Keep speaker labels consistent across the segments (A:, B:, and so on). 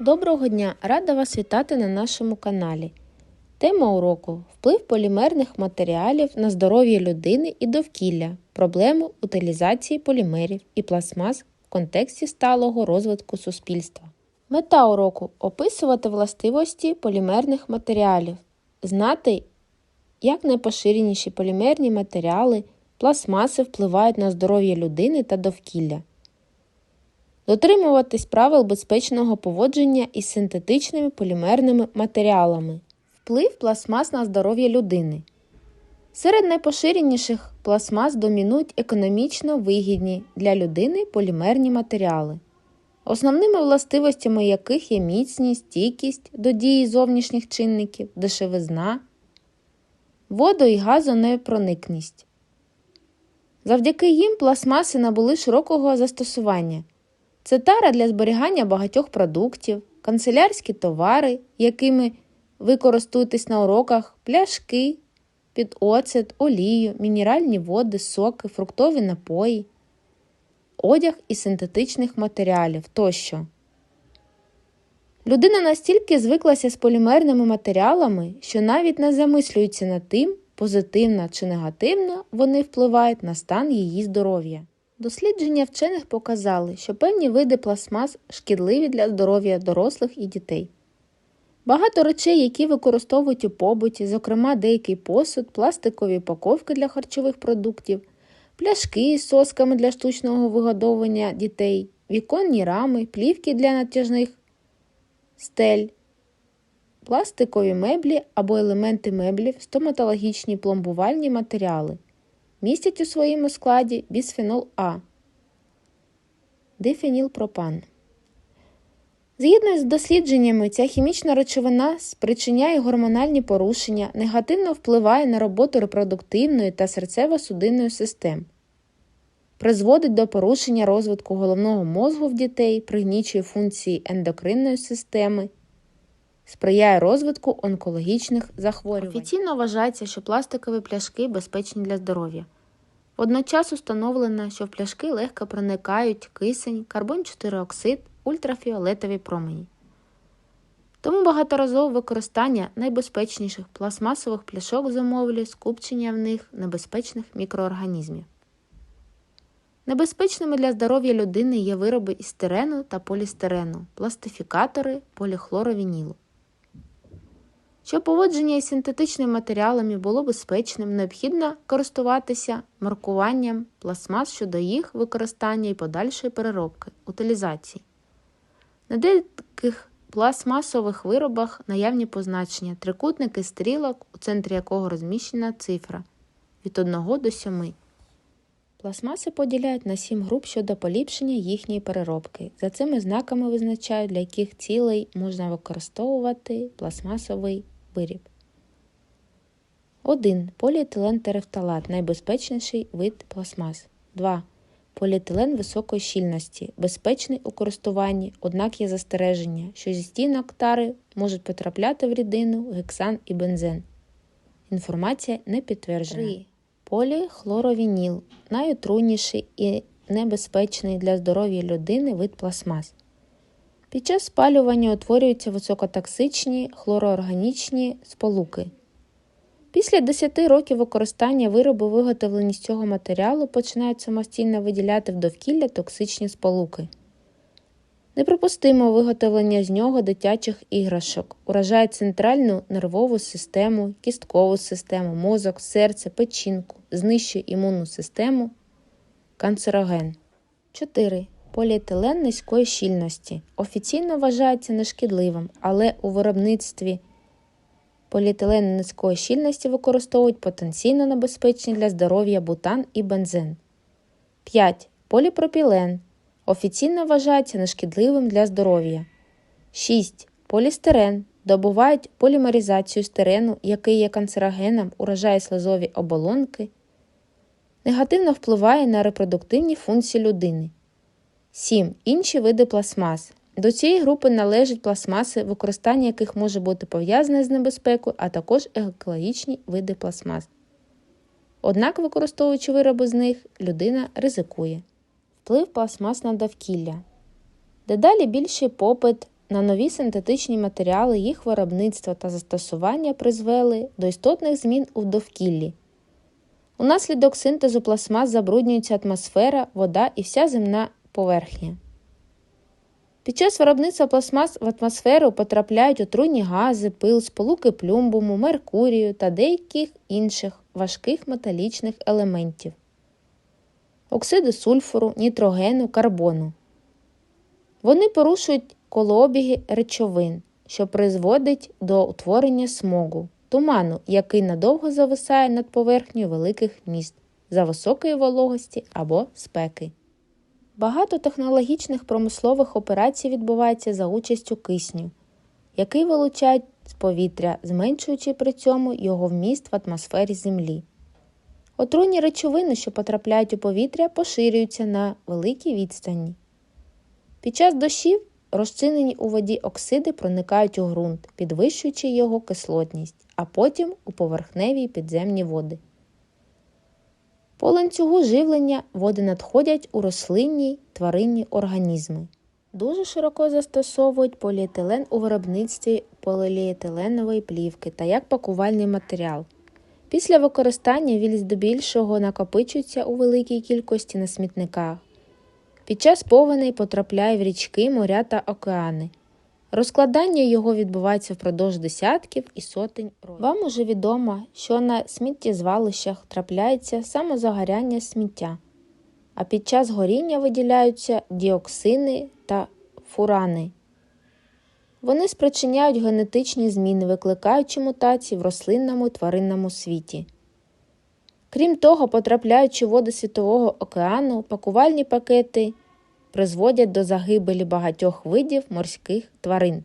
A: Доброго дня! Рада вас вітати на нашому каналі. Тема уроку вплив полімерних матеріалів на здоров'я людини і довкілля, проблеми утилізації полімерів і пластмас в контексті сталого розвитку суспільства. Мета уроку описувати властивості полімерних матеріалів, знати, як найпоширеніші полімерні матеріали, пластмаси впливають на здоров'я людини та довкілля. Дотримуватись правил безпечного поводження із синтетичними полімерними матеріалами. Вплив пластмас на здоров'я людини. Серед найпоширеніших пластмас домінують економічно вигідні для людини полімерні матеріали, основними властивостями яких є міцність, стійкість до дії зовнішніх чинників, дешевизна, водо- і газонепроникність. Завдяки їм пластмаси набули широкого застосування. Це тара для зберігання багатьох продуктів, канцелярські товари, якими ви користуєтесь на уроках, пляшки, під оцет, олію, мінеральні води, соки, фруктові напої, одяг із синтетичних матеріалів тощо. Людина настільки звиклася з полімерними матеріалами, що навіть не замислюється над тим, позитивно чи негативно вони впливають на стан її здоров'я. Дослідження вчених показали, що певні види пластмас шкідливі для здоров'я дорослих і дітей. Багато речей, які використовують у побуті, зокрема деякий посуд, пластикові упаковки для харчових продуктів, пляшки з сосками для штучного вигодовування дітей, віконні рами, плівки для натяжних стель, пластикові меблі або елементи меблів, стоматологічні пломбувальні матеріали містять у своєму складі бісфенол А, дифенілпропан. Згідно з дослідженнями, ця хімічна речовина спричиняє гормональні порушення, негативно впливає на роботу репродуктивної та серцево-судинної систем, призводить до порушення розвитку головного мозку в дітей, пригнічує функції ендокринної системи, сприяє розвитку онкологічних захворювань. Офіційно вважається, що пластикові пляшки безпечні для здоров'я. Водночас установлено, що в пляшки легко проникають кисень, карбон 4 оксид, ультрафіолетові промені. Тому багаторазове використання найбезпечніших пластмасових пляшок зумовлює скупчення в них небезпечних мікроорганізмів. Небезпечними для здоров'я людини є вироби із стирену та полістирену, пластифікатори поліхлоровінілу. Щоб поводження із синтетичними матеріалами було безпечним, необхідно користуватися маркуванням пластмас щодо їх використання і подальшої переробки, утилізації. На деяких пластмасових виробах наявні позначення трикутники стрілок, у центрі якого розміщена цифра від 1 до 7. Пластмаси поділяють на 7 груп щодо поліпшення їхньої переробки. За цими знаками визначають, для яких цілей можна використовувати пластмасовий виріб. 1. Поліетилен терефталат найбезпечніший вид пластмас. 2. Поліетилен високої щільності, безпечний у користуванні, однак є застереження, що зі стінок тари можуть потрапляти в рідину, гексан і бензен. Інформація не підтверджена. 3. Поліхлоровініл найотруйніший і небезпечний для здоров'я людини вид пластмас. Під час спалювання утворюються високотоксичні хлороорганічні сполуки. Після 10 років використання вироби, виготовлені з цього матеріалу, починають самостійно виділяти в довкілля токсичні сполуки. Неприпустимо виготовлення з нього дитячих іграшок, уражає центральну нервову систему, кісткову систему, мозок, серце, печінку, знищує імунну систему, канцероген. 4. Поліетилен низької щільності. Офіційно вважається нешкідливим, але у виробництві поліетилен низької щільності використовують потенційно небезпечні для здоров'я бутан і бензин. 5. Поліпропілен. Офіційно вважається нешкідливим для здоров'я. 6. Полістирен. Добувають полімеризацію стирену, який є канцерогеном, уражає слизові оболонки, негативно впливає на репродуктивні функції людини. 7. Інші види пластмас. До цієї групи належать пластмаси, використання яких може бути пов'язане з небезпекою, а також екологічні види пластмас. Однак, використовуючи вироби з них, людина ризикує. Вплив пластмас на довкілля. Дедалі більший попит на нові синтетичні матеріали їх виробництва та застосування призвели до істотних змін у довкіллі. Унаслідок синтезу пластмас забруднюється атмосфера, вода і вся земна поверхня. Під час виробництва пластмас в атмосферу потрапляють отруйні гази, пил, сполуки плюмбуму, меркурію та деяких інших важких металічних елементів, оксиди сульфуру, нітрогену, карбону. Вони порушують колообіги речовин, що призводить до утворення смогу, туману, який надовго зависає над поверхнею великих міст за високої вологості або спеки. Багато технологічних промислових операцій відбувається за участю кисню, який вилучають з повітря, зменшуючи при цьому його вміст в атмосфері Землі. Отруйні речовини, що потрапляють у повітря, поширюються на великій відстані. Під час дощів розчинені у воді оксиди проникають у ґрунт, підвищуючи його кислотність, а потім у поверхневі підземні води. По ланцюгу живлення води надходять у рослинні тваринні організми. Дуже широко застосовують поліетилен у виробництві поліетиленової плівки та як пакувальний матеріал. Після використання він здебільшого накопичується у великій кількості на смітниках. Під час повеней потрапляє в річки, моря та океани. Розкладання його відбувається впродовж десятків і сотень років. Вам уже відомо, що на сміттєзвалищах трапляється самозагоряння сміття, а під час горіння виділяються діоксини та фурани. Вони спричиняють генетичні зміни, викликаючи мутації в рослинному і тваринному світі. Крім того, потрапляючи в води Світового океану, пакувальні пакети призводять до загибелі багатьох видів морських тварин.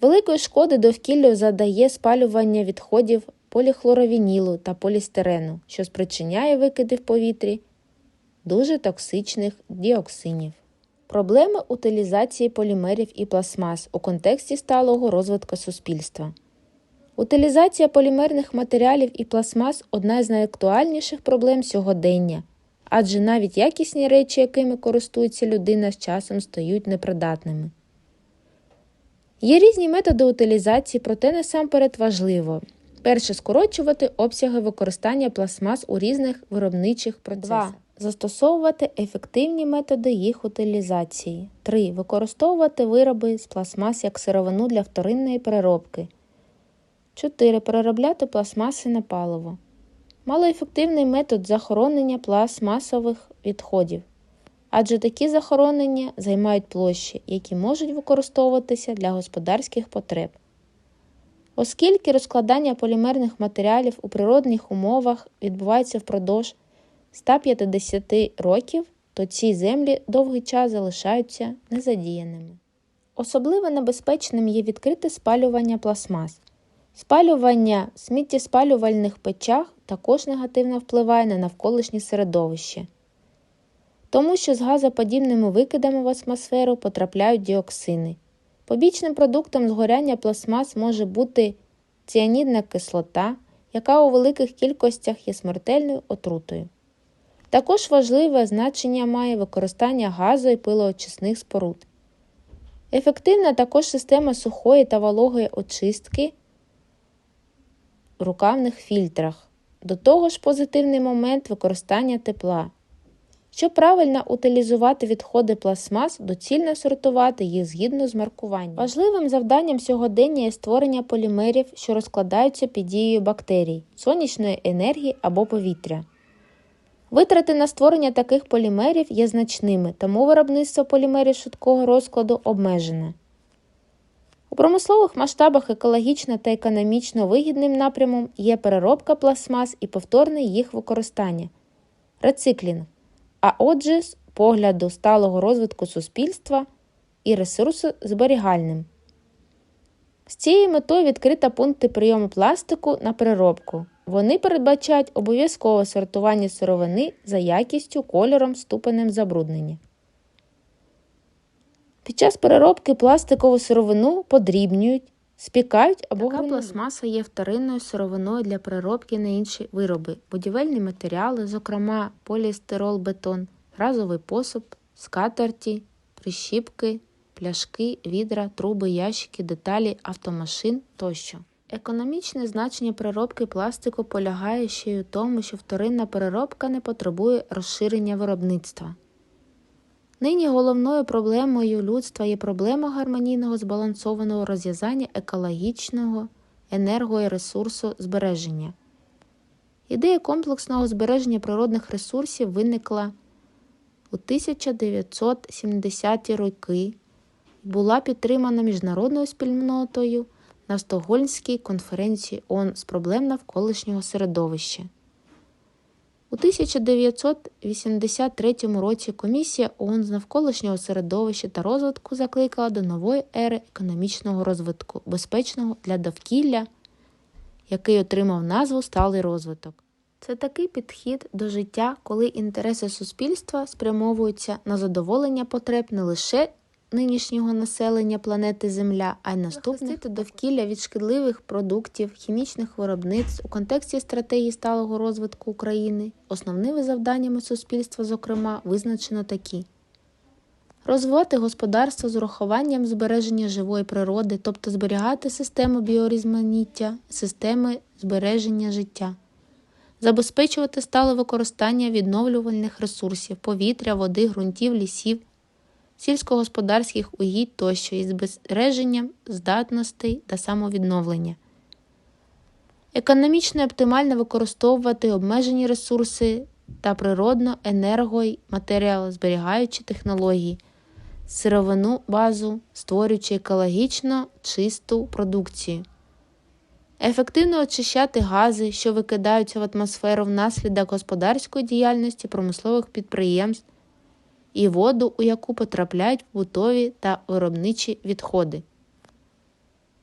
A: Великої шкоди довкіллю задає спалювання відходів поліхлоровінілу та полістирену, що спричиняє викиди в повітрі дуже токсичних діоксинів. Проблеми утилізації полімерів і пластмас у контексті сталого розвитку суспільства. Утилізація полімерних матеріалів і пластмас одна з найактуальніших проблем сьогодення, адже навіть якісні речі, якими користується людина, з часом стають непридатними. Є різні методи утилізації, проте насамперед важливо перше скорочувати обсяги використання пластмас у різних виробничих процесах. 2. Застосовувати ефективні методи їх утилізації. 3. Використовувати вироби з пластмас як сировину для вторинної переробки. 4. Переробляти пластмаси на паливо. Малоефективний метод захоронення пластмасових відходів, адже такі захоронення займають площі, які можуть використовуватися для господарських потреб. Оскільки розкладання полімерних матеріалів у природних умовах відбувається впродовж 150 років, то ці землі довгий час залишаються незадіяними. Особливо небезпечним є відкрите спалювання пластмас. Спалювання сміттєспалювальних печах також негативно впливає на навколишнє середовище, тому що з газоподібними викидами в атмосферу потрапляють діоксини. Побічним продуктом згоряння пластмас може бути ціанідна кислота, яка у великих кількостях є смертельною отрутою. Також важливе значення має використання газу і пилоочисних споруд. Ефективна також система сухої та вологої очистки рукавних фільтрах. До того ж, позитивний момент використання тепла. Щоб правильно утилізувати відходи пластмас, доцільно сортувати їх згідно з маркуванням. Важливим завданням сьогодення є створення полімерів, що розкладаються під дією бактерій, сонячної енергії або повітря. Витрати на створення таких полімерів є значними, тому виробництво полімерів швидкого розкладу обмежене. Промислових масштабах екологічно та економічно вигідним напрямом є переробка пластмас і повторне їх використання, рециклінг, а отже, з погляду сталого розвитку суспільства і ресурсозберігальним. З цією метою відкрита пункти прийому пластику на переробку. Вони передбачають обов'язкове сортування сировини за якістю, кольором, ступенем забруднення. Під час переробки пластикову сировину подрібнюють, спікають або Така пластмаса є вторинною сировиною для переробки на інші вироби, будівельні матеріали, зокрема поліестерол-бетон, разовий посуд, скатерті, прищіпки, пляшки, відра, труби, ящики, деталі автомашин тощо. Економічне значення переробки пластику полягає ще й у тому, що вторинна переробка не потребує розширення виробництва. Нині головною проблемою людства є проблема гармонійного збалансованого розв'язання екологічного енерго і ресурсу збереження. Ідея комплексного збереження природних ресурсів виникла у 1970-ті роки і була підтримана міжнародною спільнотою на Стокгольмській конференції ООН з проблем навколишнього середовища. У 1983 році Комісія ООН з навколишнього середовища та розвитку закликала до нової ери економічного розвитку, безпечного для довкілля, який отримав назву сталий розвиток. Це такий підхід до життя, коли інтереси суспільства спрямовуються на задоволення потреб не лише нинішнього населення планети Земля, а й наступних довкілля від шкідливих продуктів, хімічних виробництв у контексті стратегії сталого розвитку України. Основними завданнями суспільства, зокрема, визначено такі. Розвивати господарство з урахуванням збереження живої природи, тобто зберігати систему біорізноманіття, системи збереження життя, забезпечувати стале використання відновлювальних ресурсів, повітря, води, ґрунтів, лісів, сільськогосподарських угідь тощо із збереженням здатностей та самовідновлення. Економічно оптимально використовувати обмежені ресурси та природно енерго й матеріалозберігаючі технології, сировину базу, створюючи екологічно чисту продукцію. Ефективно очищати гази, що викидаються в атмосферу внаслідок господарської діяльності промислових підприємств, і воду, у яку потрапляють побутові та виробничі відходи,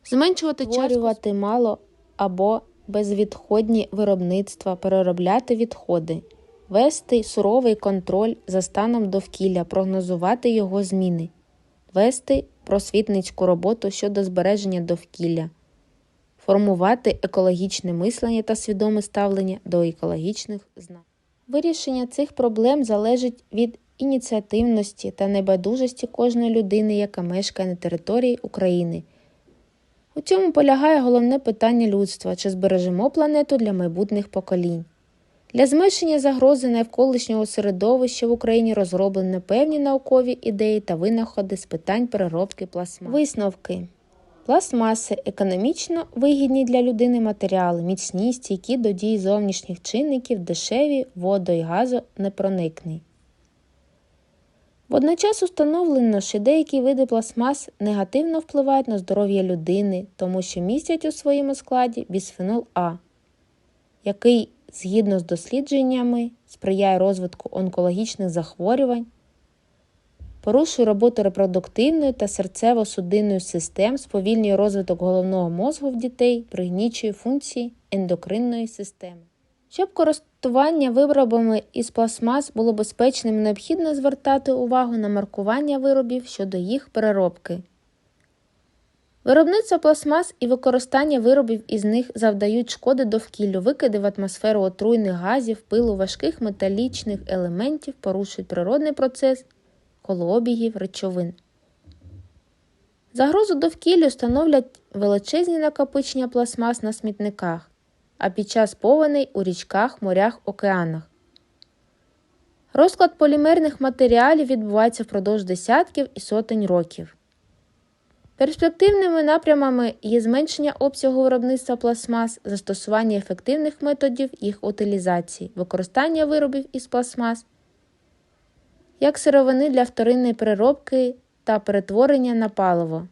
A: зменшувати створювати мало або безвідходні виробництва, переробляти відходи, вести суровий контроль за станом довкілля, прогнозувати його зміни, вести просвітницьку роботу щодо збереження довкілля, формувати екологічне мислення та свідоме ставлення до екологічних знань. Вирішення цих проблем залежить від ініціативності та небайдужості кожної людини, яка мешкає на території України. У цьому полягає головне питання людства, чи збережемо планету для майбутніх поколінь. Для зменшення загрози навколишнього середовища в Україні розроблені певні наукові ідеї та винаходи з питань переробки пластмаси. Висновки пластмаси економічно вигідні для людини матеріали, міцні, стійкі до дій зовнішніх чинників, дешеві, водо і газонепроникні. Водночас установлено, що деякі види пластмас негативно впливають на здоров'я людини, тому що містять у своєму складі бісфенол А, який, згідно з дослідженнями, сприяє розвитку онкологічних захворювань, порушує роботу репродуктивної та серцево-судинної систем, сповільнює розвиток головного мозку в дітей, пригнічує функції ендокринної системи. Щоб користування виробами із пластмас було безпечним, необхідно звертати увагу на маркування виробів щодо їх переробки. Виробництво пластмас і використання виробів із них завдають шкоди довкіллю, викиди в атмосферу отруйних газів, пилу важких металічних елементів, порушують природний процес колообігів речовин. Загрозу довкіллю становлять величезні накопичення пластмас на смітниках а під час повеней у річках, морях, океанах. Розклад полімерних матеріалів відбувається впродовж десятків і сотень років. Перспективними напрямами є зменшення обсягу виробництва пластмас, застосування ефективних методів їх утилізації, використання виробів із пластмас, як сировини для вторинної переробки та перетворення на паливо.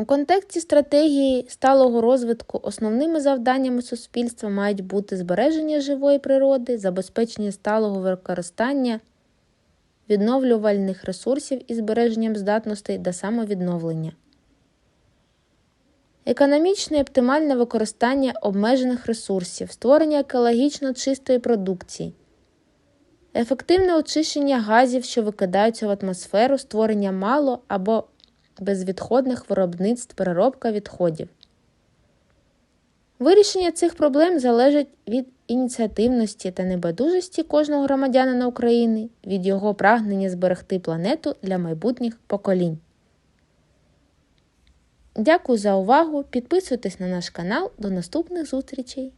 A: У контексті стратегії сталого розвитку основними завданнями суспільства мають бути збереження живої природи, забезпечення сталого використання відновлювальних ресурсів і збереженням здатностей до самовідновлення, економічне і оптимальне використання обмежених ресурсів, створення екологічно чистої продукції, ефективне очищення газів, що викидаються в атмосферу, створення мало або безвідходних виробництв переробка відходів. Вирішення цих проблем залежить від ініціативності та небайдужості кожного громадянина України, від його прагнення зберегти планету для майбутніх поколінь. Дякую за увагу! Підписуйтесь на наш канал. До наступних зустрічей!